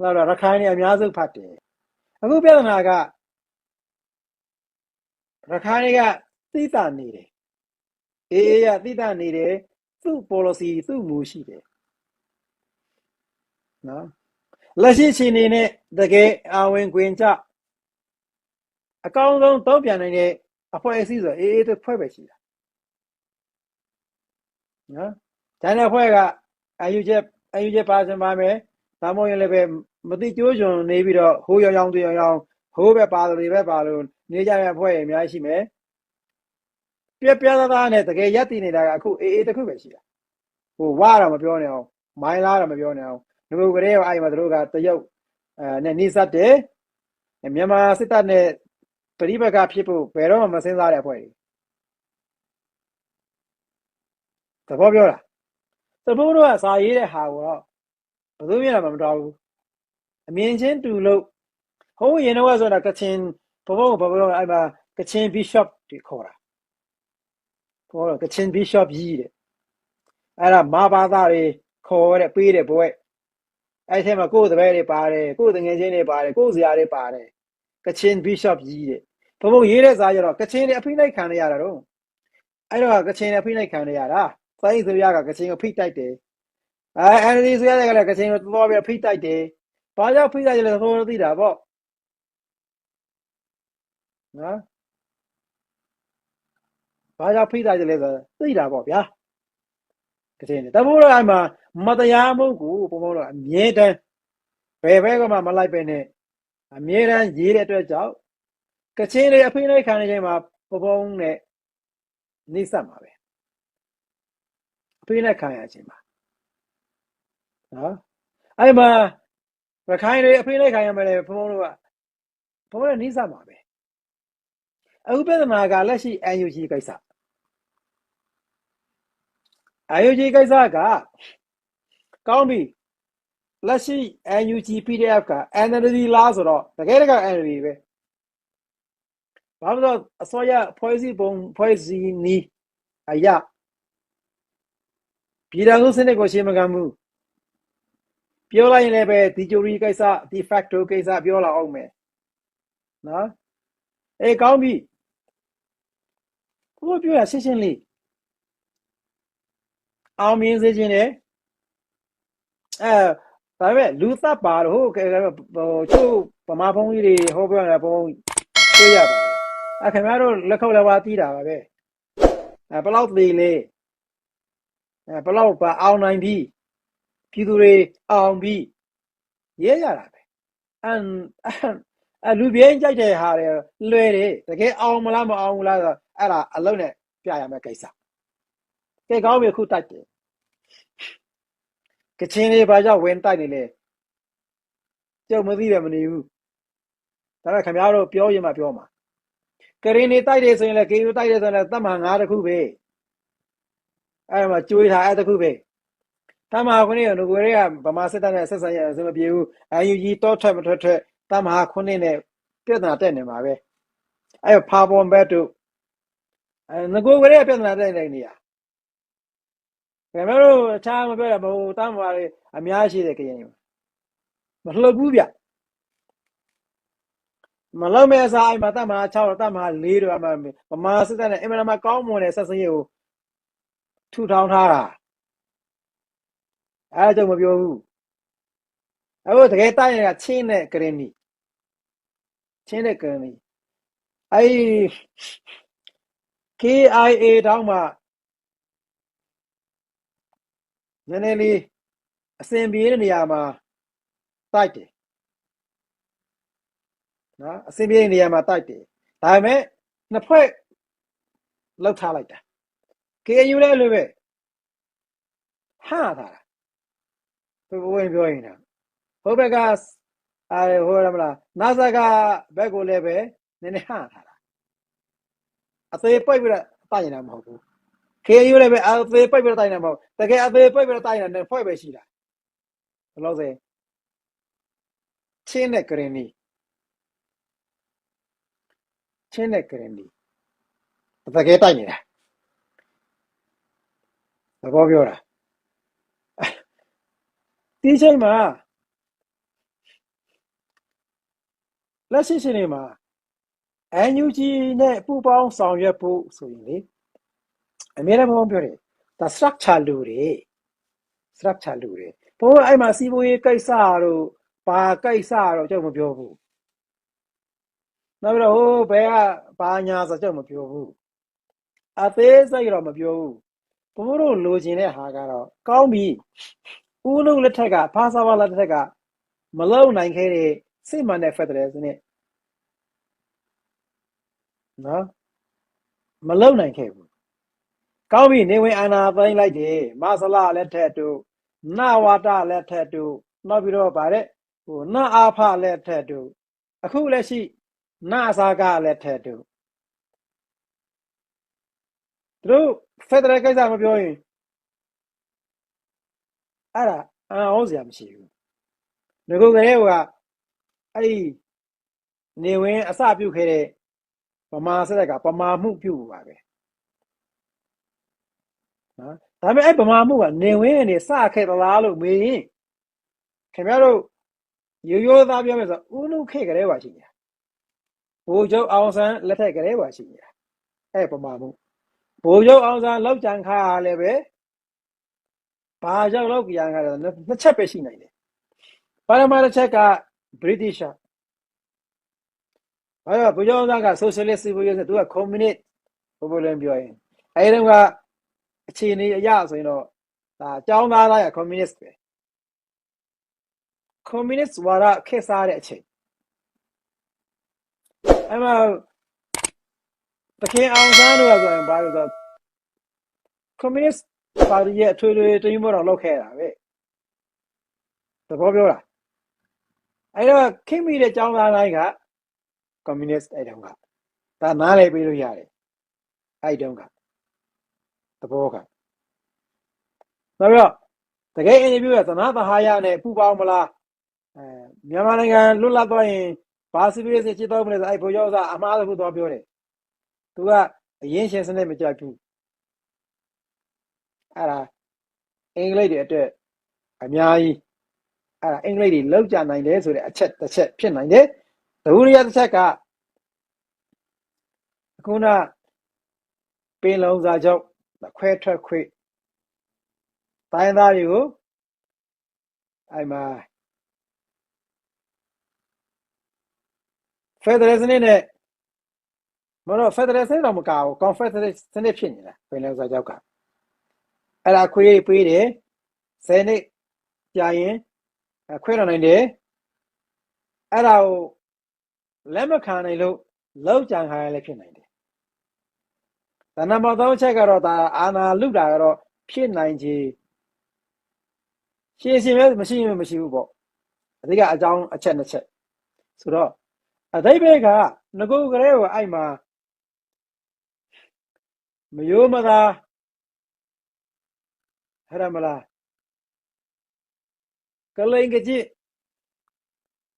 နောက်တော့ရခိုင်နေအများစုဖတ်တယ်အခုပြဿနာကရခိုင်တွေကသိတာနေတယ်အေးအေးရသိတာနေတယ်သူ့ policy သူ့မူရှိတယ်နော်လက်ရှိချိန်နေနဲ့တကယ်အဝင်ခွင်ကြအကောင်းဆုံးတောက်ပြန်နိုင်တဲ့အဖွဲ့အစည်းဆိုအေးအေးတစ်ဖွဲ့ပဲရှိတာနော်ဒါနဲ့အဖွဲ့ကအယူချက်အယူချက်ပါစမှာမယ် ဒါမှမဟုတ်ရင်လည်းပဲမတိကျိုးကျွန်နေပြီးတော့ဟိုးရောင်ရောင်တူရောင်ရောင်ဟိုးပဲပါလို့တွေပဲပါလို့နေကြတဲ့အဖွဲ့အများကြီးရှိမယ်ပြက်ပြက်သားသားနဲ့တကယ်ရက်တည်နေတာကအခုအေးအေးတစ်ခုပဲရှိတာဟိုဝါတော့မပြောနဲ့အောင်မိုင်းလားတော့မပြောနဲ့အောင်ငုံကလေးကအဲ့မှာတို့ကတရုတ်အဲနဲ့နေစတ်တယ်မြန်မာစစ်တပ်နဲ့ပရိပက္ခဖြစ်ဖို့ဘယ်တော့မှမစဉ်းစားတဲ့အဖွဲ့တွေသဘောပြောတာသဘောတော့စာရေးတဲ့ဟာကိုတော့ ဘယ်သူမှမတော်ဘူးအမြင်ချင်းတူလို့ဟိုးရင်တော့ဆိုတာကချင်ဘဘဘဘအဲ့မှာကချင် bishop တွေခေါ်တာခေါ်တော့ကချင် bishop ကြီးတဲ့အဲ့ဒါမာဘာသာတွေခေါ်တဲ့ပေးတဲ့ဘွဲ့အဲ့ထဲမှာကိုယ်တပည့်တွေပါတယ်ကိုယ်တငယ်ချင်းတွေပါတယ်ကိုယ်ဇာတွေပါတယ်ကချင် bishop ကြီးတဲ့ဘဘရေးတဲ့စာကြတော့ကချင်တွေအဖိလိုက်ခံရတာတော့အဲ့တော့ကချင်တွေအဖိလိုက်ခံရတာစိုင်းဆိုရကကချင်ကိုဖိတိုက်တယ် အဲအန်ဒီဆိုရတဲ့ကလည်းကချင်ကိုတော်ပြီးဖိတိုက်တယ်ဘာကြောင့်ဖိတိုက်တယ်လဲဆိုတော့သိတာပေါ့နော်ဘာကြောင့်ဖိတိုက်တယ်လဲဆိုတော့သိတာပေါ့ဗျာကချင်တွေတမို့တော့အဲ့မှာမတရားမှုကိုဘုံဘုံတော့အမြဲတမ်းဘယ်ဘက်ကမှမလိုက်ပဲနဲ့အမြဲတမ်းရေးတဲ့အတွက်ကြောင့်ကချင်တွေအဖိလိုက်ခံနေချိန်မှာဘုံဘုံနဲ့နှိစက်မှာပဲအဖိလိုက်ခံရချိန်မှာ နော်အဲ့မှာရခိုင်တွေအဖိလိုက်ခံရမယ်လေဘုံဘုံတို့ကဘုံဘုံနဲ့နှိစက်မှာပဲအခုပြဿနာကလက်ရှိ NUG ကိစ္စ NUG ကိစ္စကကောင်းပြီလက်ရှိ NUG PDF က NLD လားဆိုတော့တကယ်တကယ် NLD ပဲဘာလို့လဲအစိုးရဖွဲ့စည်းပုံဖွဲ့စည်းနည်းအရာပြည်ထောင်စုစနစ်ကိုရှင်းမကမ်းဘူး ပြောလိုက်ရင်လည်းပဲဒီဂျိုရီကိစ္စ de facto ကိစ္စပြောလာအောင်မယ်နော်အေးကောင်းပြီဘုရားပြောရရှင်းရှင်းလေးအောင်မြင်စေခြင်းနဲ့အဲဒါပေမဲ့လူသတ်ပါတော့ဟိုဟိုချို့ဗမာဖုံးကြီးတွေဟောပြောနေတာဘုံတွေ့ရပါတယ်အခင်ဗျားတို့လက်ခုပ်လက်ဝါးတီးတာပါပဲအဲဘလောက်သေးလဲအဲဘလောက်ပါအောင်နိုင်ပြီ ပြည်သူတွေအောင်ပြီရဲရတာပဲအန်အလူပြင်းကြိုက်တဲ့ဟာတွေလွယ်တယ်တကယ်အောင်မလားမအောင်ဘူးလားဆိုအဲ့ဒါအလုံးနဲ့ပြရမယ့်ကိစ္စကဲကောင်းပြီခုတိုက်တယ်ကချင်တွေဘာကြောင့်ဝင်တိုက်နေလဲကျုပ်မသိပဲမနေဘူးဒါပေမဲ့ခင်ဗျားတို့ပြောရင်မှပြောမှာကရင်နေတိုက်တယ်ဆိုရင်လည်းကေယူတိုက်တယ်ဆိုရင်လည်းတတ်မှငါးတခုပဲအဲ့မှာကျွေးထားအဲ့တခုပဲ တမဟာခုနှစ်ကငွေတွေကဗမာစစ်တပ်နဲ့ဆက်ဆံရအစမပြေဘူးအယူကြီးတောထွက်မထွက်ထွက်တမဟာခုနှစ်နဲ့ပြဿနာတက်နေမှာပဲအဲ့ဖာပွန်ဘက်တို့အဲငကိုကလေးပြဿနာတက်နေနေရခင်ဗျားတို့အခြားမပြောရမဟုတ်တမဟာတွေအများရှိတယ်ကရင်မလှုပ်ဘူးဗျမလုံးမဲ့အစားအိမ်မှာတမဟာ6တော့တမဟာ4တော့အမှဗမာစစ်တပ်နဲ့အင်မတန်မှကောင်းမွန်တဲ့ဆက်စရေးကိုထူထောင်ထားတာ အဲဒါကြောင့်မပြောဘူးအခုတကယ်တိုက်နေတာချင်းတဲ့ကရင်နီချင်းတဲ့ကရင်နီအဲ KIA တောင်းမှနည်းနည်းလေးအစင်ပြေတဲ့နေရာမှာတိုက်တယ်နော်အစင်ပြေတဲ့နေရာမှာတိုက်တယ်ဒါပေမဲ့နှစ်ဖွဲ့လောက်ထားလိုက်တာ KNU လည်းလိုပဲဟာထား တာဘယ်ဘယ်ပြောရင်တော့ဟိုဘက်ကအဲဟိုရမလားနာဇာကဘက်ကိုလည်းပဲနည်းနည်းဟာထားတာအသေးပိတ်ပြီးတော့တိုက်နေတာမဟုတ်ဘူး KNU လည်းပဲအသေးပိတ်ပြီးတော့တိုက်နေတာမဟုတ်တကယ်အသေးပိတ်ပြီးတော့တိုက်နေတာဖွဲ့ပဲရှိတာဘယ်လိုလဲချင်းနဲ့ကရင်နီချင်းနဲ့ကရင်နီတကယ်တိုက်နေတာသဘောပြောတာ ဒီချိန်မှာလက်ရှိရှင်နေမှာ NUG နဲ့ပူပေါင်းဆောင်ရွက်ဖို့ဆိုရင်လေအများနဲ့ဘုံပြောတယ်ဒါ structure လူတွေ structure လူတွေဘုံအဲ့မှာစီးပွားရေးကိစ္စတို့ဘာကိစ္စတော့ကြောက်မပြောဘူးနောက်ပြီးတော့ဟိုဘယ်ကဘာညာဆိုကြောက်မပြောဘူးအသေးစိတ်တော့မပြောဘူးဘုံတို့လိုချင်တဲ့ဟာကတော့ကောင်းပြီ ဦးလုံးလက်ထက်ကဖားစာပါလက်ထက်ကမလုံနိုင်ခဲ့တဲ့စိတ်မှန်တဲ့ federal စနစ်နော်မလုံနိုင်ခဲ့ဘူးကောင်းပြီနေဝင်အာနာသိမ့်လိုက်တယ်မဆလာလက်ထက်တို့နဝါဒလက်ထက်တို့နောက်ပြီးတော့ဗါတဲ့ဟိုနအာဖလက်ထက်တို့အခုလက်ရှိနအစာကလက်ထက်တို့သူတို့ federal ကိစ္စမပြောရင် အဲ့ဒါအံ့ဩစရာမရှိဘူးငကိုကလေးကအဲ့ဒီနေဝင်အစပြုတ်ခဲ့တဲ့ဗမာစက်ကပမာမှုပြုတ်ပါပဲနော်ဒါပေမဲ့အဲ့ဗမာမှုကနေဝင်ကနေစခဲ့သလားလို့မေးရင်ခင်ဗျားတို့ရိုးရိုးသားပြောမယ်ဆိုဦးနုခေကလေးပါရှိနေတာဘိုးချုပ်အောင်ဆန်းလက်ထက်ကလေးပါရှိနေတာအဲ့ဗမာမှုဘိုးချုပ်အောင်ဆန်းလောက်ကြံခါရလည်းပဲ ဘာကြောင့်လောက်ကြံခါလဲနှစ်ချက်ပဲရှိနိုင်တယ်ပထမတစ်ချက်က British ဘာလို့ဘုရားသားက socialist ဘုရားဆိုသူက communist ဘုဘလည်းပြောရင်အဲဒီတော့ကအခြေအနေအရဆိုရင်တော့ဒါចောင်းသားသားက communist ပဲ communist ဝါဒခက်စားတဲ့အချိန်အဲ့မှာတခင်အောင်ဆန်းတို့ကဆိုရင်ဘာလို့ဆို communist ပါတီရဲ့အထွေထွေတရင်ဘောတော်လောက်ခဲ့တာပဲသဘောပြောတာအဲ့တော့ခင်မိတဲ့ចောင်းသားတိုင်းက communist အဲ့တုန်းကဒါနားလည်ပေးလို့ရတယ်အဲ့တုန်းကသဘောကနောက်ပြီးတော့တကယ်အင်တာဗျူးကသနာသဟာယနဲ့ပူပေါင်းမလားအဲမြန်မာနိုင်ငံလွတ်လပ်သွားရင်ဘာစီပီရေးစစ်ချစ်တော့မလဲဆိုအဲ့ဘိုးရောက်စားအမှားတခုတော့ပြောတယ်သူကအရင်ရှင်စနစ်မကြိုက်ဘူး အဲ့ဒါအင်္ဂလိပ်တွေအတွက်အများကြီးအဲ့ဒါအင်္ဂလိပ်တွေလောက်ကြနိုင်တယ်ဆိုတဲ့အချက်တစ်ချက်ဖြစ်နိုင်တယ်ဒုတိယတစ်ချက်ကအခုနပင်လုံးစာချုပ်ခွဲထွက်ခွေတိုင်းသားတွေကိုအဲ့မှာ Federal စနစ်နဲ့မတော့ Federal စနစ်တော့မကဘူး Confederate စနစ်ဖြစ်နေတာပင်လုံးစာချုပ်က အဲ့ဒါခွေးပေးတယ်10နှစ်ကြာရင်ခွေးတော်နိုင်တယ်အဲ့ဒါကိုလက်မခံနိုင်လို့လောက်ကြံခါရလည်းဖြစ်နိုင်တယ်။ဒါနံပါတ်3ချက်ကတော့ဒါအာနာလုတာကတော့ဖြစ်နိုင်ခြေရှင်းရှင်းပဲမရှိရင်မရှိဘူးပေါ့။အဓိကအကြောင်းအချက်နှစ်ချက်ဆိုတော့အတိတ်ဘက်ကငကိုကလေးကိုအဲ့မှာမယိုးမသာ ဟရမလားကလိန်ကကြည့်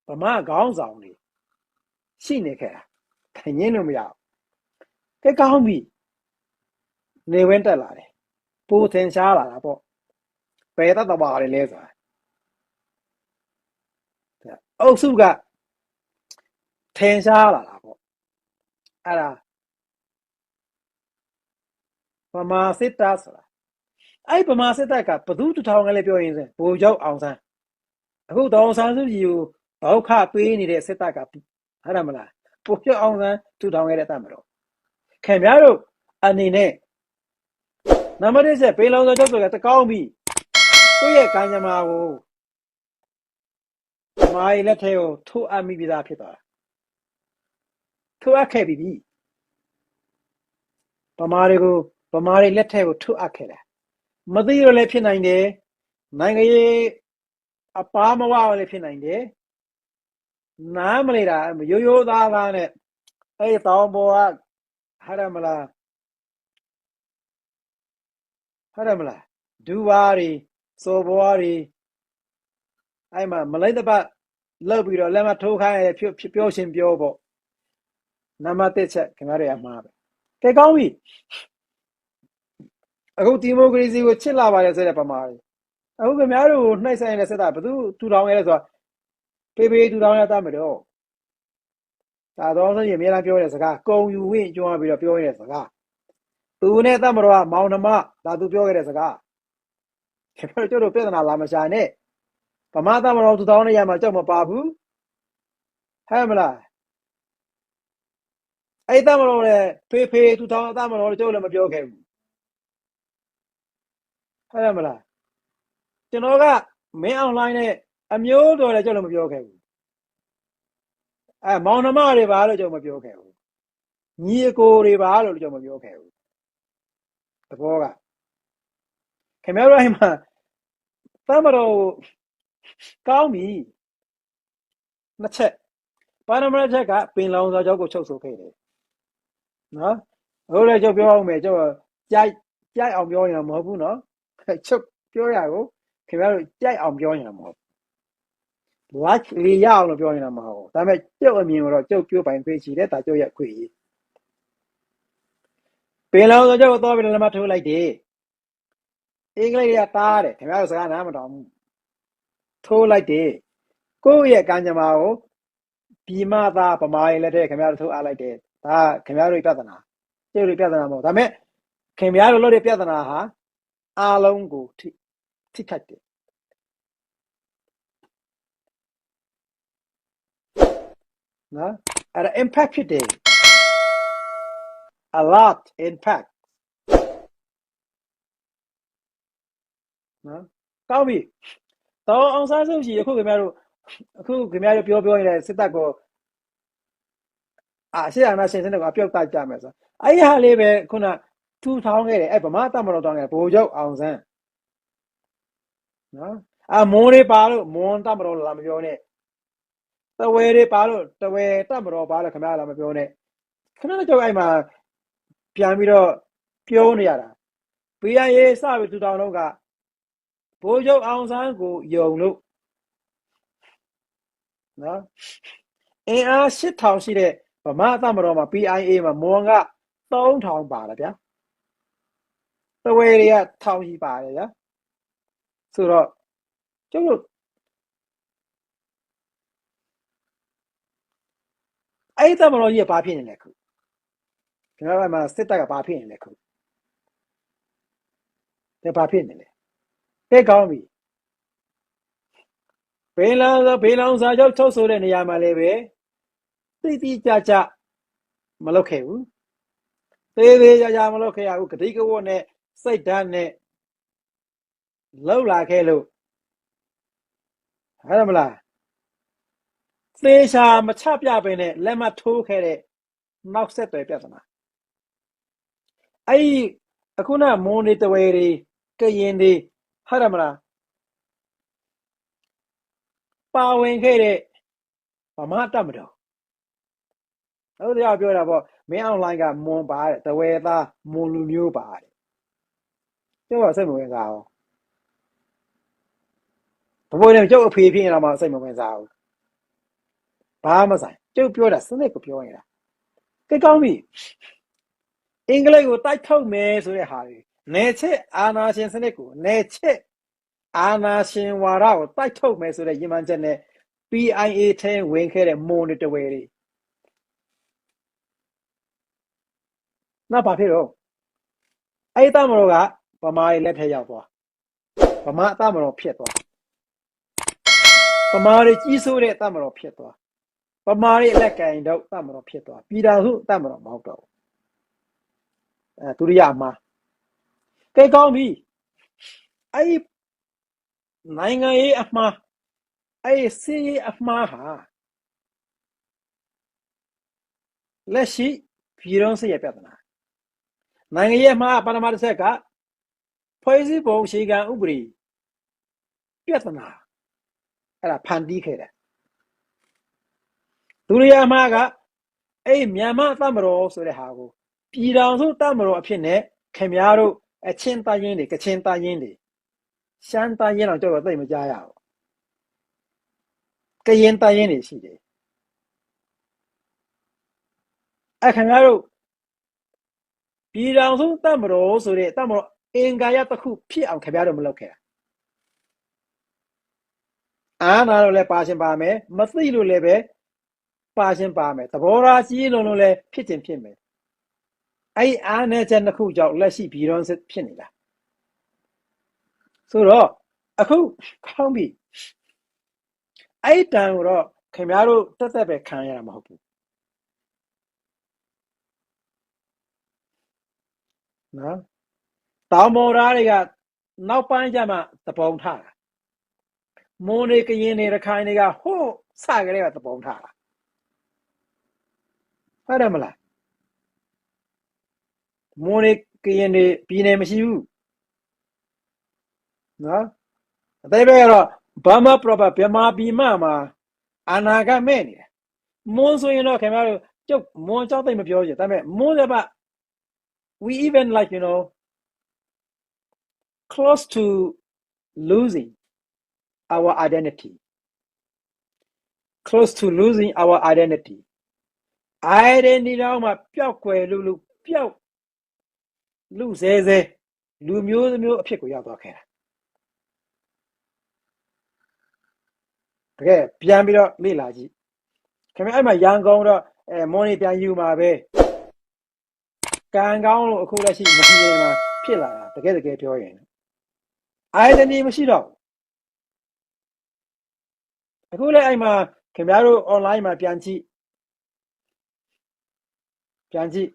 ဗမာခေါင်းဆောင်တွေရှိနေခဲ့တာထိုင်ငင်းလို့မရဘူးကဲကောင်းပြီနေဝင်းတက်လာတယ်ပိုထင်ရှားလာတာပေါ့ဘယ်တတ်တပါလဲလဲဆိုတာအုပ်စုကထင်ရှားလာတာပေါ့အဲ့ဒါဗမာစစ်တပ်ဆိုတာ အဲ့ဗမာစစ်တပ်ကဘသူတထောင်ကလေးပြောရင်ဘိုလ်ချုပ်အောင်ဆန်းအခုတောင်ဆန်းစုကြည်ကိုဘောက်ခပေးနေတဲ့စစ်တပ်ကဟုတ်တယ်မလားပိုပြအောင်စမ်းထူထောင်ခဲ့တဲ့တတ်မတော်ခင်ဗျားတို့အနေနဲ့နံပါတ်1ချက်ပေးလုံးသောချုပ်ဆိုကတကောင်းပြီကိုယ့်ရဲ့ကံကြမ္မာကိုမာရီလက်ထဲကိုထိုးအပ်မိပြီးသားဖြစ်သွားတာထိုးအပ်ခဲ့ပြီဗမာတွေကိုဗမာတွေလက်ထဲကိုထိုးအပ်ခဲ့တာ မသိရလည်းဖြစ်နိုင်တယ်နိုင်ငံရေးအပါမဝလည်းဖြစ်နိုင်တယ်နားမလဲတာရိုးရိုးသားသားနဲ့အဲ့တောင်ပေါ်ကဟာရမလားဟာရမလားဒူဝါရီစောဘွားရီအဲ့မှာမလိုက်တပတ်လောက်ပြီးတော့လက်မထိုးခိုင်းရဖြစ်ပြောရှင်ပြောပေါ့နံပါတ်1ချက်ခင်ဗျားတို့ရမှားပဲကဲကောင်းပြီ အခုဒီမိုကရေစီကိုချစ်လာပါတယ်ဆိုတဲ့ပမာတွေအခုခင်ဗျားတို့နှိုက်ဆိုင်တဲ့စက်တာဘယ်သူထူထောင်ရဲလဲဆိုတော့ဖေးဖေးထူထောင်ရတာမတော့ဒါတော့ဆိုရင်အများအားပြောတဲ့စကားကုံယူဝင့်ကျွမ်းပြီးတော့ပြောနေတဲ့စကားသူနဲ့တမတော်ကမောင်နှမဒါသူပြောခဲ့တဲ့စကားခင်ဗျားတို့တို့ပြဿနာလာမရှာနဲ့ဗမာတမတော်သူတောင်းနေရမှာကြောက်မပါဘူးဟဲ့မလားအဲ့တမတော်လည်းဖေးဖေးသူတောင်းတမတော်လည်းကြောက်လည်းမပြောခဲ့ဘူး ဟဲ့မလားကျွန်တော်ကမင်းအွန်လိုင်းနဲ့အမျိုးတော်လည်းကြောက်လည်းမပြောခဲ့ဘူးအဲမောင်နှမတွေပါလို့ကြောက်မပြောခဲ့ဘူးညီအကိုတွေပါလို့ကြောက်မပြောခဲ့ဘူးသဘောကခင်ဗျားတို့အိမ်မှာတမတော်ကောင်းပြီနှစ်ချက်ပါရမရချက်ကပင်လောင်စာကြောက်ကိုချုပ်ဆိုခဲ့တယ်နော်ဟုတ်လေကြောက်ပြောအောင်မယ်ကြောက်ကြိုက်ကြိုက်အောင်ပြောနေတာမဟုတ်ဘူးနော် ချုပ်ပြောရကိုခင်ဗျားတို့ကြိုက်အောင်ပြောနေတာမဟုတ် like လေးရအောင်လို့ပြောနေတာမဟုတ်ဘူးဒါပေမဲ့ကျုပ်အမြင်ကတော့ကျုပ်ပြောပိုင်ခွင့်ရှိတယ်ဒါကျုပ်ရဲ့ခွင့်ရေးပင်လောင်စာကြောက်ကိုတော့ပြီးလက်မထိုးလိုက်တယ်အင်္ဂလိပ်တွေကတားတယ်ခင်ဗျားတို့စကားနားမတော်ဘူးထိုးလိုက်တယ်ကိုယ့်ရဲ့ကံကြမ္မာကိုပြီးမှသာပမာရီလက်ထက်ခင်ဗျားတို့ထိုးအားလိုက်တယ်ဒါခင်ဗျားတို့ပြဿနာကျုပ်တို့ပြဿနာမဟုတ်ဒါပေမဲ့ခင်ဗျားတို့လို့တဲ့ပြဿနာဟာ အားလုံးကိုထိထိခိုက်တယ်နော်အဲ့ဒါ impact ဖြစ်တယ် a lot impact နော်ကောင်းပြီတော့အောင်ဆန်းစုကြည်အခုခင်ဗျားတို့အခုခင်ဗျားတို့ပြောပြောနေတဲ့စစ်တပ်ကိုအာရှအာနာရှင်စနစ်ကအပြုတ်တကြမယ်ဆိုအဲ့ဒီဟာလေးပဲခုန ထူထောင်းခဲ့တယ်အဲ့ဗမာတပ်မတော်တောင်းခဲ့ဘိုလ်ချုပ်အောင်ဆန်းနော်အမွန်တွေပါလို့မွန်တပ်မတော်လာမပြောနဲ့တဝဲတွေပါလို့တဝဲတပ်မတော်ပါလို့ခင်ဗျားလာမပြောနဲ့ခဏတော့ကြောက်အဲ့မှာပြန်ပြီးတော့ပြောနေရတာ BIA စပြီးထူထောင်တော့ကဘိုးချုပ်အောင်ဆန်းကိုယုံလို့နော်အင်အား8000ရှိတဲ့ဗမာအသမတော်မှာ PIA မှာမွန်က3000ပါတယ်ဗျာ တဝဲတွေက1000ရှိပါတယ်ဗျာဆိုတော့ကျုပ်တို့အဲ့ဒီသမတော်ကြီးကဘာဖြစ်နေလဲခုကျွန်တော်ကမှစစ်တပ်ကဘာဖြစ်နေလဲခုဒါဘာဖြစ်နေလဲကဲကောင်းပြီဘေးလောင်စာဘေးလောင်စာကြောင့်ထုတ်ဆိုတဲ့နေရာမှာလည်းပဲသိသိကြကြမလုပ်ခဲ့ဘူးသေးသေးကြကြမလုပ်ခဲ့ရဘူးဂတိကဝတ်နဲ့ စိတ်ဓာတ်နဲ့လောက်လာခဲ့လို့ဟုတ်တယ်မလားသေချာမချပြပင်နဲ့လက်မထိုးခဲ့တဲ့နောက်ဆက်တွယ်ပြဿနာအဲ့ဒီအခုနမွန်တွေတဝဲတွေကရင်တွေဟုတ်တယ်မလားပါဝင်ခဲ့တဲ့ဗမာတပ်မတော်ဟုတ်တယ်ပြောတာပေါ့မင်းအွန်လိုင်းကမွန်ပါတယ်တဝဲသားမွန်လူမျိုးပါတယ် ကျုပ်ကစိတ်မဝင်စားဘူးဘဘွေနဲ့ကျုပ်အဖေဖြစ်နေတာမှစိတ်မဝင်စားဘူးဘာမှမဆိုင်ကျုပ်ပြောတာစနစ်ကိုပြောနေတာကဲကောင်းပြီအင်္ဂလိပ်ကိုတိုက်ထုတ်မယ်ဆိုတဲ့ဟာတွေနေချက်အာနာရှင်စနစ်ကိုနေချက်အာနာရှင်ဝါဒကိုတိုက်ထုတ်မယ်ဆိုတဲ့ရည်မှန်းချက်နဲ့ PIA ထဲဝင်ခဲ့တဲ့မွန်တွေတဝဲတွေနောက်ဘာဖြစ်တော့အဲ့ဒီတမတော်က ဗမာရဲ့လက်ထက်ရောက်သွားဗမာအတမတော်ဖြစ်သွားဗမာတွေကြီးစိုးတဲ့တမတော်ဖြစ်သွားဗမာတွေလက်ကင်တော့တမတော်ဖြစ်သွားပြည်တော်စုတမတော်မဟုတ်တော့ဘူးအဲဒုတိယအမှားကဲကောင်းပြီအဲ့ဒီနိုင်ငံရေးအမှားအဲ့ဒီစီးရေးအမှားဟာလက်ရှိပြည်တော်စရဲ့ပြဿနာနိုင်ငံရေးအမှားပဏာမတစ်ဆက်က ဖွဲ့စည်းပုံအခြေခံဥပဒေပြဿနာအဲ့ဒါဖန်တီးခဲ့တယ်ဒုတိယအမှားကအဲ့မြန်မာသမတော်ဆိုတဲ့ဟာကိုပြည်တော်စုတမတော်အဖြစ်နဲ့ခင်များတို့အချင်းတရင်တွေကချင်းတရင်တွေရှမ်းတရင်တော့ကြောက်တော့သိမကြရဘူးကရင်တရင်တွေရှိတယ်အဲ့ခင်ဗျားတို့ပြည်တော်စုတမတော်ဆိုတဲ့တမတော် အင်္ဂါရတစ်ခုဖြစ်အောင်ခင်ဗျားတို့မလုပ်ခဲ့တာအာနာလို့လည်းပါရှင်ပါမယ်မသိလို့လည်းပဲပါချင်းပါမယ်သဘောထားကြီးလုံးလုံးလည်းဖြစ်ချင်းဖြစ်မယ်အဲ့ဒီအားနဲ့ချက်နှစ်ခုကြောင့်လက်ရှိဘီရွန်စစ်ဖြစ်နေတာဆိုတော့အခုကောင်းပြီအဲ့ဒီတန်ကိုတော့ခင်ဗျားတို့တက်တက်ပဲခံရတာမဟုတ်ဘူးနော် တောင်ပေါ်သားတွေကနောက်ပိုင်းကျမှသပုံထတာမွန်တွေကရင်တွေရခိုင်တွေကဟိုးစကြတဲ့ကသပုံထတာဟုတ်တယ်မလားမွန်တွေကရင်တွေပြည်နယ်မရှိဘူးနော်အသေးပဲကတော့ဘာမပရပပြမပြည်မမှာအနာဂတ်မဲ့နေတယ်မွန်ဆိုရင်တော့ခင်ဗျားတို့ကျုပ်မွန်ကြောက်သိမ့်မပြောချင်ဒါပေမဲ့မွန်လည်းပါ we even like you know close to losing our identity close to losing our identity identity တော့မှပျောက်ကွယ်လို့လို့ပျောက်လူစဲစဲလူမျိုးမျိုးအဖြစ်ကိုရောက်သွားခဲ့တာတကယ်ပြန်ပြီးတော့လေ့လာကြည့်ခင်ဗျအဲ့မှာရန်ကုန်တော့အဲမော်နီပြန်ယူမှာပဲကံကောင်းလို့အခုလက်ရှိမမြင်မှာဖြစ်လာတာတကယ်တကယ်ပြောရင် identity မရှိတော့ဘူးအခုလည်းအဲ့မှာခင်ဗျားတို့ online မှာပြန်ကြည့်ပြန်ကြည့်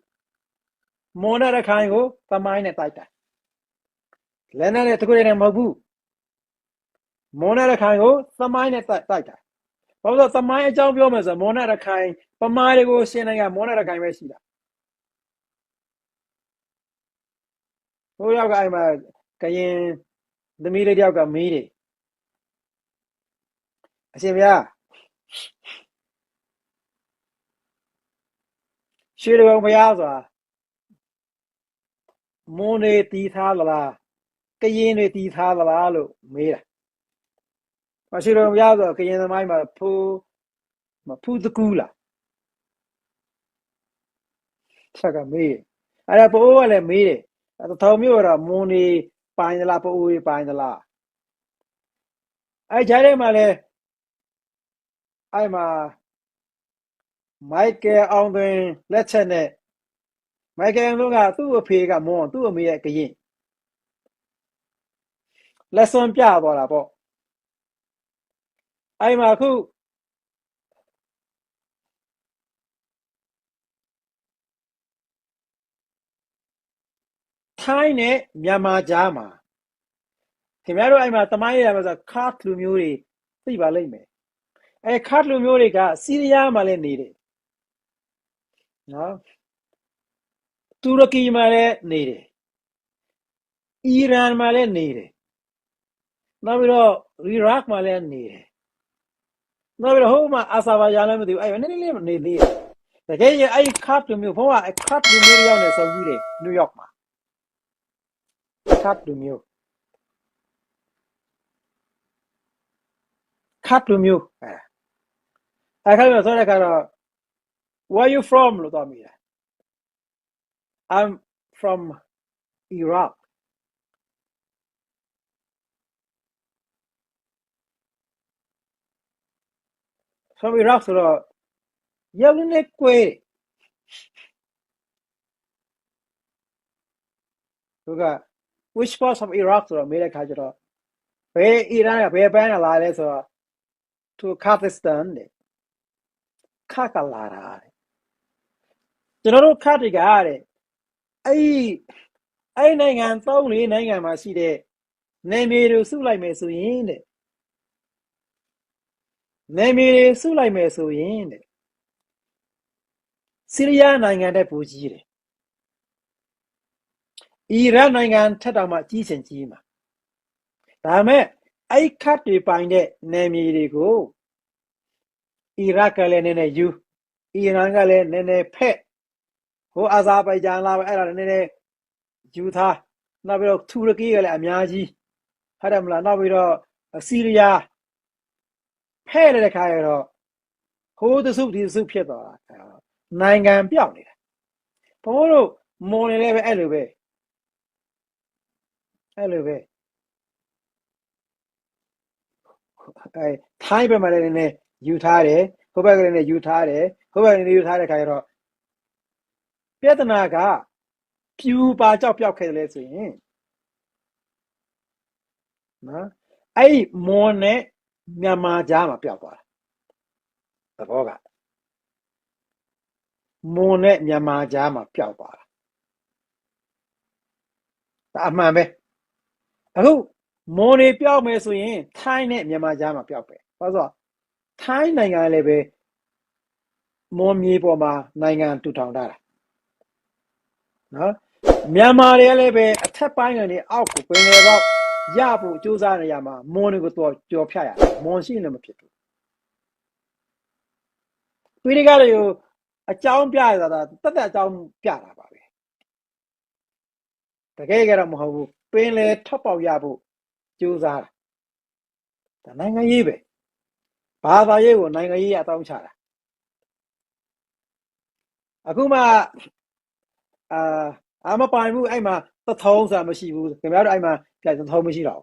မော်နာရခိုင်ကိုသမိုင်းနဲ့တိုက်တာလဲနဲ့တခုတည်းနဲ့မဟုတ်ဘူးမော်နာရခိုင်ကိုသမိုင်းနဲ့တိုက်တိုက်တာဘာလို့လဲသမိုင်းအကြောင်းပြောမယ်ဆိုမော်နာရခိုင်ပမားတွေကိုရှင်းနိုင်ကမော်နာရခိုင်ပဲရှိတာဟိုရောက်ကအဲ့မှာကရင် သမီးလေးတယောက်ကမေးတယ်အရှင်ဗျာရွှေတော်ဘုရားဆိုတာမွန်တွေတီးထားသလားကရင်တွေတီးထားသလားလို့မေးတာ။ရွှေတော်ဘုရားဆိုကရင်သမိုင်းမှာဖူးမဖူးတကူလားဆက်ကမေးအဲ့ဒါပိုးကလည်းမေးတယ်အဲ့တော့မျိုးကတော့မွန်တွေ ပိုင်သလားပိုးတွေပိုင်သလားအဲ့ကြားထဲမှာလည်းအဲ့မှာမိုက်ကယ်အောင်သွင်းလက်ချက်နဲ့မိုက်ကယ်အောင်သွင်းကသူ့အဖေကမွန်သူ့အမေရဲ့ကရင်လက်စွန်ပြသွားတာပေါ့အဲ့မှာအခု ထိုင်းနဲ့မြန်မာကြားမှာခင်ဗျားတို့အဲ့မှာတမိုင်းရမှာဆိုခါလူမျိုးတွေသိပါလိမ့်မယ်အဲခါလူမျိုးတွေကစီးရီးယားမှာလည်းနေတယ်နော်တူရကီမှာလည်းနေတယ်အီရန်မှာလည်းနေတယ်နောက်ပြီးတော့အီရတ်မှာလည်းနေတယ်နောက်ပြီးတော့ဟိုမှာအာဆာဘာဂျန်လည်းမသိဘူးအဲ့နည်းနည်းလေးနေသေးတယ်တကယ်ရင်အဲ့ခတ်လူမျိုးဘုရားခတ်လူမျိုးရောက်နေဆိုပြီးတယ်နယူးယောက်မှာ ခတ်လူမျိုးခတ်လူမျိုးအဲအခါမျိုးဆိုတဲ့ခါတော့ where you from လို့တော့မိတယ် I'm from Iraq ဆိုပြီးတော့ဆိုတော့ရုပ်နဲ့ကွဲသူက which part of Iraq ဆိုတော့မေးတဲ့ခါကျတော့ဘယ်အီရန်ကဘယ်ပန်းကလာလဲဆိုတော့ to Kurdistan တဲ့ခါကလာတာတဲ့ကျွန်တော်တို့ခတ်တွေကတဲ့အဲ့အဲ့နိုင်ငံသုံးလေးနိုင်ငံမှာရှိတဲ့နေမြေတွေစုလိုက်မယ်ဆိုရင်တဲ့နေမြေတွေစုလိုက်မယ်ဆိုရင်တဲ့ဆီးရီးယားနိုင်ငံတဲ့ပူကြီးတယ် အီရတ်နိုင်ငံထက်တောင်မှကြီးချင်ကြီးမှာဒါမဲ့အဲ့ခတ်တွေပိုင်တဲ့နေမြေတွေကိုအီရတ်ကလည်းနည်းနည်းယူအီရန်ကလည်းနည်းနည်းဖက်ဟိုအာဇာဘိုင်ဂျန်လာပဲအဲ့ဒါနည်းနည်းယူထားနောက်ပြီးတော့တူရကီကလည်းအများကြီးဟုတ်တယ်မလားနောက်ပြီးတော့ဆီးရီးယားဖဲ့တဲ့ခါရတော့ဟိုးတစုဒီတစုဖြစ်သွားတာနိုင်ငံပြောက်နေတာဘိုးတို့မွန်နေလည်းပဲအဲ့လိုပဲ အဲ့လိုပဲအဲထိုင်းဘက်မှာလည်းနည်းနည်းယူထားတယ်ဟိုဘက်ကလည်းယူထားတယ်ဟိုဘက်ကလည်းယူထားတဲ့ခါကျတော့ပြဿနာကပြူပါကြောက်ပြောက်ခဲ့တယ်လေဆိုရင်နော်အဲ့ဒီမွန်နဲ့မြန်မာကြားမှာပျောက်သွားတာသဘောကမွန်နဲ့မြန်မာကြားမှာပျောက်သွားတာဒါအမှန်ပဲ အခုမွန်နေပျောက်မယ်ဆိုရင်ထိုင်းနဲ့မြန်မာကြားမှာပျောက်ပဲဘာလို့ဆိုတော့ထိုင်းနိုင်ငံလည်းပဲမွန်မြေပေါ်မှာနိုင်ငံတူထောင်ထားတာနော်မြန်မာတွေကလည်းပဲအထက်ပိုင်းကနေအောက်ကိုပင်လယ်ပေါက်ရဖို့ကြိုးစားနေရမှာမွန်တွေကိုတော့ကြော်ဖြတ်ရတယ်မွန်ရှိလည်းမဖြစ်ဘူးပြည်တွေကလည်းအကြောင်းပြရတာတက်တက်အကြောင်းပြတာပါပဲတကယ်ကတော့မဟုတ်ဘူး ပင်လယ်ထောက်ပေါက်ရဖို့ကြိုးစားတာဒါနိုင်ငံရေးပဲဘာသာရေးကိုနိုင်ငံရေးအတောင်းချတာအခုမှအာအာမပိုင်ဘူးအဲ့မှာသထုံးဆိုတာမရှိဘူးခင်ဗျားတို့အဲ့မှာပြသထုံးမရှိတော့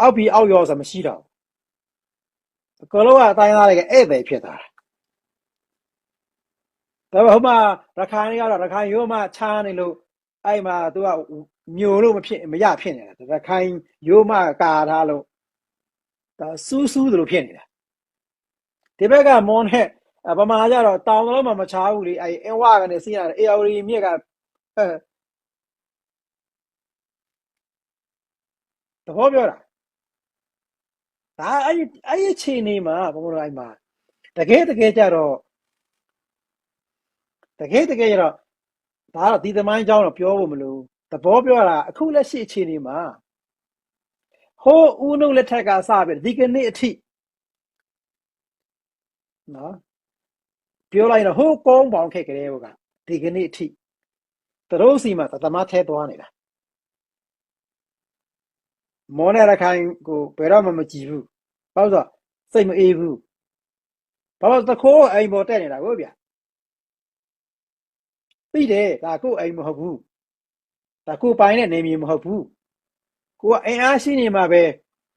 အောက်ပြီးအောက်ရောဆိုတာမရှိတော့အကလုံးကအတိုင်းသားတွေကဧည့်သည်ဖြစ်သွားတာ ဒါပေမဲ့ဟိုမှာရခိုင်တွေကတော့ရခိုင်ရိုးမှချားနေလို့အဲ့မှာသူကမျိုးလို့မဖြစ်မရဖြစ်နေတာရခိုင်ရိုးမှကာထားလို့ဒါစူးစူးသလိုဖြစ်နေတာဒီဘက်ကမွန်နဲ့ဗမာကြတော့တောင်လုံးမှမချားဘူးလေအဲ့အင်းဝကနေစီးရတယ်အေအော်ရီမြစ်ကအဲသဘောပြောတာဒါအဲ့အဲ့အချိန်နေမှာဘုံတော်အဲ့မှာတကယ်တကယ်ကြတော့ တကယ်တကယ်ကြတော့ဒါတော့ဒီသမိုင်းအကြောင်းတော့ပြောဖို့မလိုသဘောပြောတာအခုလက်ရှိအချိန်နေမှာဟိုးဦးနှုတ်လက်ထက်ကစပြီးဒီကနေ့အထိနော်ပြောလိုက်တော့ဟိုးကုန်းပေါင်းခက်ကလေးကဒီကနေ့အထိသူတို့စီမှာသမားထဲသွားနေတာမောနဲ့ရခိုင်ကိုဘယ်တော့မှမကြည့်ဘူးဘာလို့ဆိုစိတ်မအေးဘူးဘာလို့တခိုးအိမ်ပေါ်တက်နေတာကိုဗျာ သိတယ်ဒါကိုအိမ်မဟုတ်ဘူးဒါကိုပိုင်တဲ့နေမြေမဟုတ်ဘူးကိုကအင်အားရှိနေမှာပဲ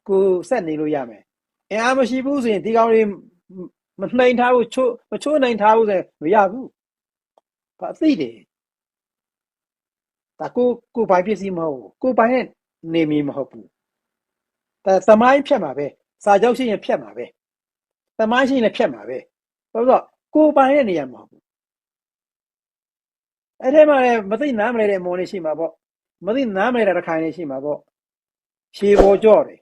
ကိုဆက်နေလို့ရမယ်အင်အားမရှိဘူးဆိုရင်ဒီကောင်တွေမနှိမ်ထားဘူးချိုးမချိုးနိုင်ထားဘူးဆိုရင်မရဘူးဘာသိတယ်ဒါကိုကိုပိုင်ပစ္စည်းမဟုတ်ဘူးကိုပိုင်တဲ့နေမြေမဟုတ်ဘူးဒါသမိုင်းဖြတ်မှာပဲစာကြောက်ရှိရင်ဖြတ်မှာပဲသမိုင်းရှိရင်လည်းဖြတ်မှာပဲဘာလို့ဆိုတော့ကိုပိုင်တဲ့နေရာမဟုတ်ဘူး အဲ့ထဲမှာလည်းမသိနားမလဲတဲ့မော်နေရှိမှာပေါ့မသိနားမလဲတဲ့ရခိုင်နေရှိမှာပေါ့ရှေပေါ်ကြော့တယ်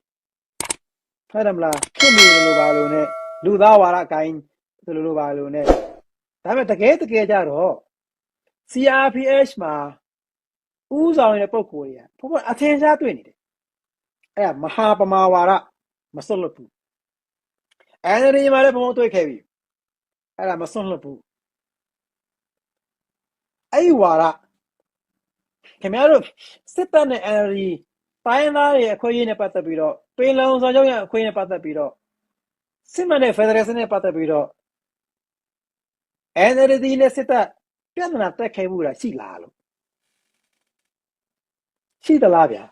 ဟုတ်တယ်မလားဖြစ်နေလို့ပါလို့ ਨੇ လူသားဝါဒအကိုင်းဒီလိုလိုပါလို့ ਨੇ ဒါပေမဲ့တကယ်တကယ်ကြတော့ CRPH မှာဥဆောင်နေတဲ့ပုံကိုယ်တွေကဘုဘအထင်ရှားတွေ့နေတယ်အဲ့ဒါမဟာပမာဝါဒမစွတ်လွတ်ဘူးအဲ့ဒီမှာလည်းဘုံတွေ့ခဲ့ပြီအဲ့ဒါမစွတ်လွတ်ဘူး အဲ့ဒီဝါဒခင်ဗျားတို့စစ်တပ်နဲ့ NLD တိုင်းသားတွေအခွင့်အရေးနဲ့ပတ်သက်ပြီးတော့ပင်လုံဆောင်ချုပ်ရဲ့အခွင့်အရေးနဲ့ပတ်သက်ပြီးတော့စစ်မှန်တဲ့ Federation နဲ့ပတ်သက်ပြီးတော့ NLD နဲ့စစ်တပ်ပြဿနာတက်ခဲ့မှုလားရှိလားလို့ရှိသလားဗျာ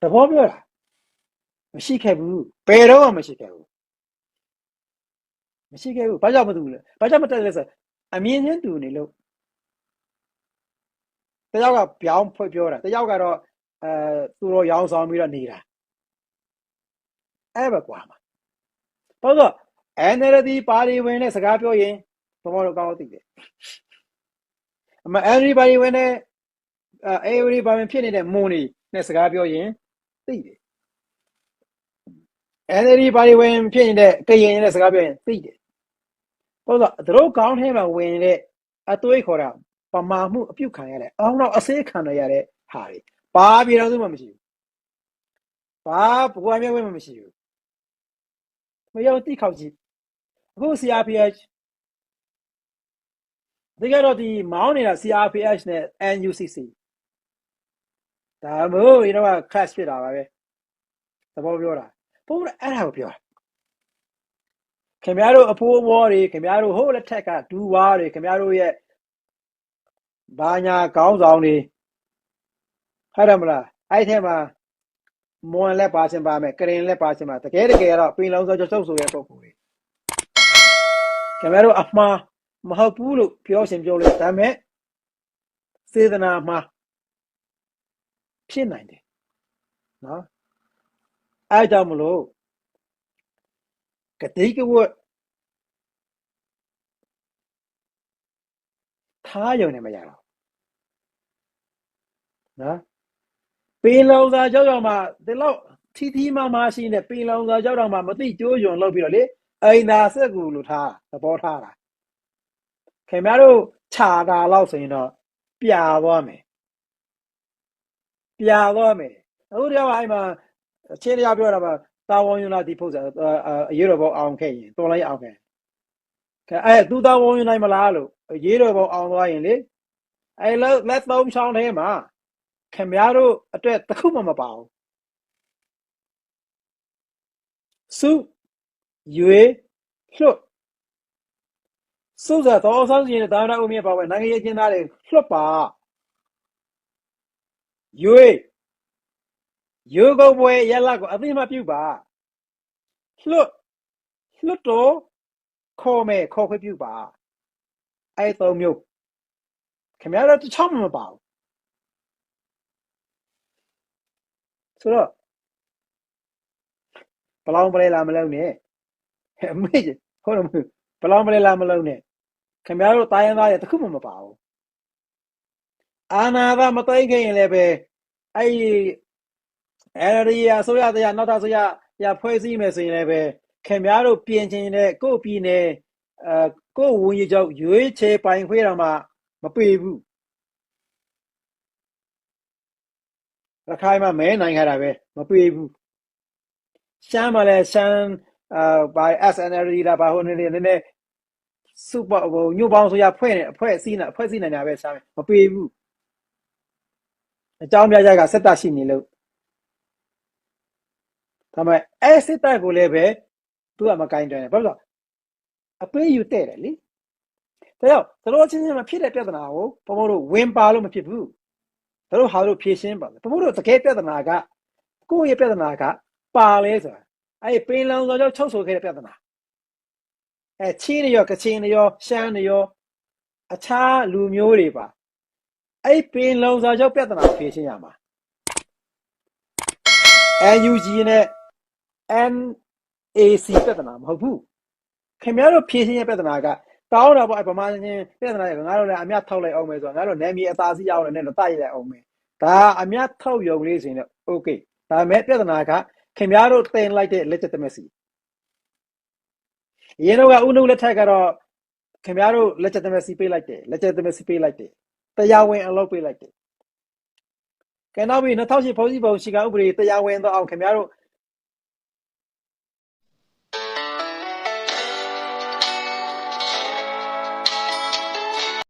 သဘောပြောတာမရှိခဲ့ဘူးဘယ်တော့မှမရှိခဲ့ဘူး မရှိခဲ့ဘူးဘာကြောင့်မတူလဲဘာကြောင့်မတက်လဲဆိုအမြင်ချင်းတူနေလို့တယောက်ကပြောင်းဖွက်ပြောတာတယောက်ကတော့အဲသူတို့ရောင်းဆောင်ပြီးတော့နေတာအဲ့ဘကွာမှာဘာလို့ NLD ပါတီဝင်နဲ့စကားပြောရင်ဘမောတို့ကောင်းသိတယ်အမ everybody ဝင်နဲ့အဲ everybody ဖြစ်နေတဲ့မွန်နေနဲ့စကားပြောရင်သိတယ် NLD ပါတီဝင်ဖြစ်နေတဲ့ကရင်နဲ့စကားပြောရင်သိတယ်ဘာလို့သူတို့ကောင်းထဲမှာဝင်နေတဲ့အသွေးခေါ်တာပမာမှုအပြုတ်ခံရတဲ့အောင်းတော့အစေးခံရတဲ့ဟာတွေဘာပြည်တော်စုမှမရှိဘူးဘာဘွားမြဲဝဲမှမရှိဘူးမရောက်တိခောက်ကြည့်အခု CRPH ဒီကတော့ဒီမောင်းနေတာ CRPH နဲ့ NUCC ဒါမို့ဒီတော့ clash ဖြစ်တာပါပဲသဘောပြောတာ ပုံအဲ့ဒါကိုပြောတာခင်ဗျားတို့အဖိုးအမောတွေခင်ဗျားတို့ဟိုလက်ထက်ကဒူဝါတွေခင်ဗျားတို့ရဲ့ဘာညာကောင်းဆောင်တွေဟုတ်တယ်မလားအဲ့ထဲမှာမွန်လည်းပါချင်းပါမယ်ကရင်လည်းပါချင်းပါတကယ်တကယ်တော့ပင်လုံးစောချုပ်ချုပ်ဆိုတဲ့ပုံကိုယ်တွေခင်ဗျားတို့အမှားမဟုတ်ဘူးလို့ပြောရှင်ပြောလို့ဒါပေမဲ့စေတနာမှာဖြစ်နိုင်တယ်နော် အဲကြောင့်မလို့ကတိကဝတ်ထားရုံနဲ့မရတော့နော်ပင်လုံစာကြောက်တော့မှဒီလောက်ထီထီမမရှိနဲ့ပင်လုံစာကြောက်တော့မှမသိကြိုးရွံလောက်ပြီးတော့လေအိမ်သာစက်ကူလို့ထားသဘောထားတာခင်ဗျားတို့ခြာတာလောက်ဆိုရင်တော့ပြာသွားမယ်ပြာသွားမယ်အခုတည်းကအဲ့မှာ အချင်းတရားပြောတာပါတာဝန်ယူလာဒီဖို့ဆိုအရေးတော်ဘောအောင်ခဲ့ရင်တော်လိုက်အောင်ခဲ့ခဲအဲ့သူတာဝန်ယူနိုင်မလားလို့အရေးတော်ဘောအောင်သွားရင်လေအဲ့လက်လက်သုံးချောင်းထဲမှာခင်ဗျားတို့အတွက်တစ်ခုမှမပါဘူးစုရွေလွတ်စုစားတော်ဆောင်စီနဲ့တာဝရဦးမြပါပဲနိုင်ငံရေးကျင်းသားတွေလွတ်ပါရွေ ရွေကုတ်ပွဲရက်လက်ကိုအသိမပြုပါလွတ်လွတ်တော့ခေါ်မယ်ခေါ်ခွင့်ပြုပါအဲ့သုံးမျိုးခင်ဗျားတို့တစ်ချောင်းမှမပါဘူးဆိုတော့ဘလောင်ပလဲလာမလုံးနဲ့အမေဟုတ်တယ်မဟုတ်ဘလောင်ပလဲလာမလုံးနဲ့ခင်ဗျားတို့တာယန်သားတွေတစ်ခုမှမပါဘူးအာနာသာမသိခင်ရင်လည်းပဲအဲ့ဒီ အဲ့ဒီအစိုးရတရားနောက်တာဆိုရရဖွဲ့စည်းမယ်ဆိုရင်လည်းပဲခင်ဗျားတို့ပြင်ချင်တဲ့ကို့ပြည်နယ်အဲကို့ဝန်ကြီးချုပ်ရွေးချယ်ပိုင်ခွေးတော်မှာမပေဘူးရခိုင်မှာမဲနိုင်ခါတာပဲမပေဘူးရှမ်းမှာလည်းရှမ်းအာဘာ SNLD ဒါဘာဟိုနေနေနည်းနည်းစုပဟိုညို့ပေါင်းဆိုရဖွဲ့နေအဖွဲ့အစည်းနဲ့အဖွဲ့အစည်းနိုင်တာပဲရှမ်းမပေဘူးအကြောင်းပြချက်ကစစ်တပ်ရှိနေလို့ ဒါပေမဲ့အဲ့စစ်တပ်ကိုလည်းပဲသူကမကင်တယ်ဘာလို့လဲအပေးယူတဲ့တယ်လေဒါကြောင့်တို့ချင်းချင်းမဖြစ်တဲ့ပြဿနာကိုဘဘတို့ဝင်ပါလို့မဖြစ်ဘူးတို့ဟာတို့ဖြေရှင်းပါဘဘတို့တကယ်ပြဿနာကကိုယ့်ရဲ့ပြဿနာကပါလဲဆိုတာအဲ့ပင်လောင်စောကြောင့်ချုပ်ဆိုခဲ့တဲ့ပြဿနာအဲချင်းတွေရောကချင်းတွေရောရှမ်းတွေရောအခြားလူမျိုးတွေပါအဲ့ပင်လောင်စောကြောင့်ပြဿနာကိုဖြေရှင်းရမှာ NUG နဲ့ NAC ပြဿနာမဟုတ်ဘူးခင်ဗျားတို့ဖြေရှင်းရပြဿနာကတောင်းတာပေါ့ဗမာချင်းပြဿနာကငါတို့လည်းအမြတ်ထောက်လိုက်အောင်မယ်ဆိုတော့ငါတို့နယ်မြေအသာစီးရအောင်လည်းတော့တိုက်လိုက်အောင်မယ်ဒါအမြတ်ထောက်ရုံလေးဆိုရင်တော့ okay ဒါပေမဲ့ပြဿနာကခင်ဗျားတို့တင်လိုက်တဲ့ legitimacy ရေတော့ကဥနုလက်ထက်ကတော့ခင်ဗျားတို့ legitimacy ပေးလိုက်တယ် legitimacy ပေးလိုက်တယ်တရားဝင်အလုပ်ပေးလိုက်တယ်ကဲနောက်ပြီး2008ဖုန်းကြီးပုံရှိကဥပဒေတရားဝင်တော့အောင်ခင်ဗျားတို့